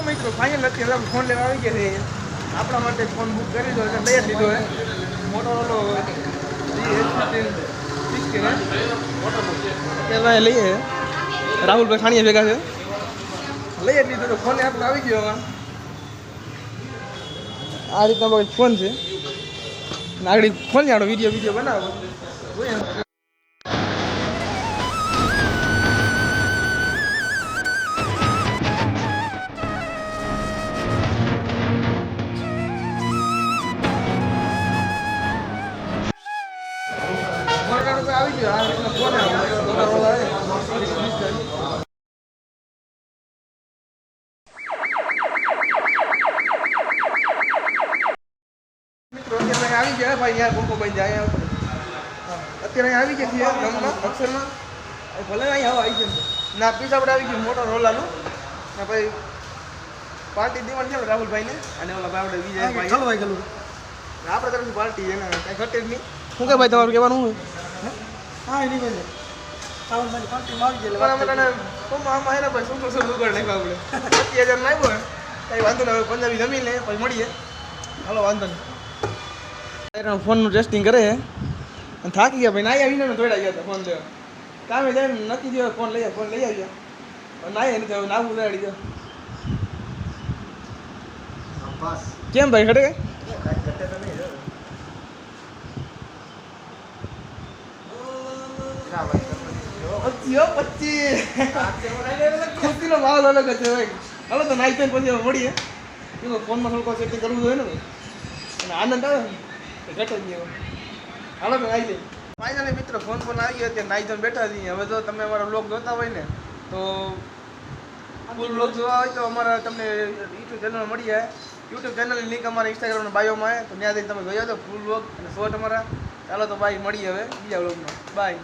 મિત્રો ફાઇનલ અત્યારે ફોન લેવા આવી ગયા છે. આપણા માટે ફોન બુક કરી દો એટલે લઈ લીધો છે મોટોરોલો અત્યારે લઈએ. રાહુલભાઈ ખાણીએ ભેગા છે. લઈ લીધો તો ફોન આપણે આવી ગયો આ રીતના ફોન છે. ને આગળ ફોન જાણો વીડિયો વીડિયો બનાવો. આવી ગયા ભાઈ યાર કોકો ભાઈ જાય અત્યારે આવી ગયા છીએ ગામમાં અક્ષરમાં. ભલે અહીં આવો આવી ગયા ના પીસ આપણે આવી ગયું મોટો રોલાનું ને ભાઈ પાર્ટી દેવાની છે ને રાહુલભાઈને. અને ઓલા ભાઈ આપણે વિજય ભાઈ ચાલો ભાઈ ગલું આપણે તરફથી પાર્ટી છે ને કાંઈ ઘટે જ નહીં. શું કે ભાઈ તમારું કહેવાનું હા એની ભાઈ સાવનભાઈ પાર્ટીમાં આવી પણ અમે તને શું આમાં હે ને ભાઈ શું શું ઉગડ નાખ્યો આપણે પચીસ હજાર નાખ્યો કઈ વાંધો નહીં પંજાબી જમી લે પછી મળીએ. હાલો વાંધો નહીં. ફોનનું ટેસ્ટિંગ કરે અને થાકી ગયા ભાઈ નાઈ આવીને દોડા ગયા હતા ફોન લેવા. કામે જાય નથી થયો ફોન લઈ આવ ફોન લઈ આવ્યા નાઈ એને હવે નાવું ઉડાડી ગયો બસ કેમ ભાઈ ખડે પચીસ પચીસ ખુશીનો માહોલ અલગ જ છે ભાઈ હાલો તો નાઈ થઈને પછી કેમ ફોનમાં થોડુંક સેટિંગ કરવું જોઈએ ને અને આનંદ આવે ઘટે જ નહીં. હાલો તો નાઈ લઈએ. ફાઇનલી મિત્રો ફોન ફોન આવી ગયો ત્યાં નાઈ બેઠા છીએ. હવે જો તમે અમારા બ્લોગ જોતા હોય ને તો ફૂલ બ્લોગ જોવા હોય તો અમારા તમને યુટ્યુબ ચેનલ મળી જાય. યુટ્યુબ ચેનલની લિંક અમારા ઇન્સ્ટાગ્રામના બાયોમાં આવે તો ત્યાં જઈને તમે જોઈ આવજો ફૂલ બ્લોગ અને શોર્ટ અમારા. ચાલો તો બાય મળીએ હવે બીજા બ્લોગમાં બાય